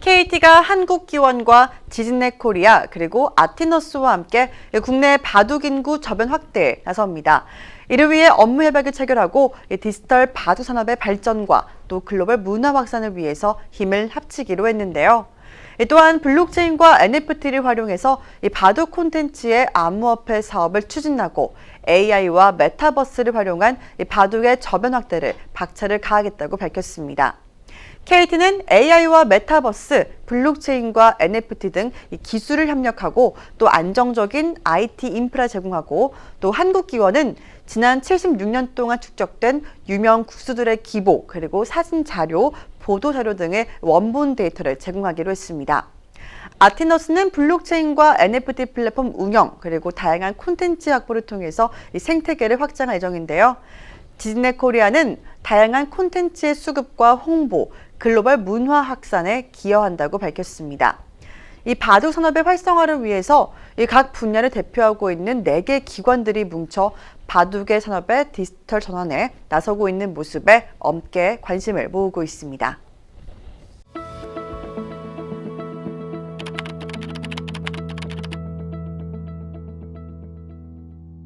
KT가 한국기원과 디즈네 코리아 그리고 아티너스와 함께 국내 바둑 인구 저변 확대에 나섭니다. 이를 위해 업무 협약을 체결하고 디지털 바둑 산업의 발전과 또 글로벌 문화 확산을 위해서 힘을 합치기로 했는데요. 또한 블록체인과 NFT를 활용해서 이 바둑 콘텐츠의 암호화폐 사업을 추진하고 AI와 메타버스를 활용한 이 바둑의 저변 확대를 박차를 가하겠다고 밝혔습니다. KT는 AI와 메타버스, 블록체인과 NFT 등이 기술을 협력하고 또 안정적인 IT 인프라 제공하고 또 한국 기원은 지난 76년 동안 축적된 유명 국수들의 기보 그리고 사진 자료, 보도 자료 등의 원본 데이터를 제공하기로 했습니다. 아티너스는 블록체인과 NFT 플랫폼 운영 그리고 다양한 콘텐츠 확보를 통해서 이 생태계를 확장할 예정인데요. 디즈네 코리아는 다양한 콘텐츠의 수급과 홍보, 글로벌 문화 확산에 기여한다고 밝혔습니다. 이 바둑 산업의 활성화를 위해서 이각 분야를 대표하고 있는 네개 기관들이 뭉쳐 바둑의 산업의 디지털 전환에 나서고 있는 모습에 엄게 관심을 모으고 있습니다.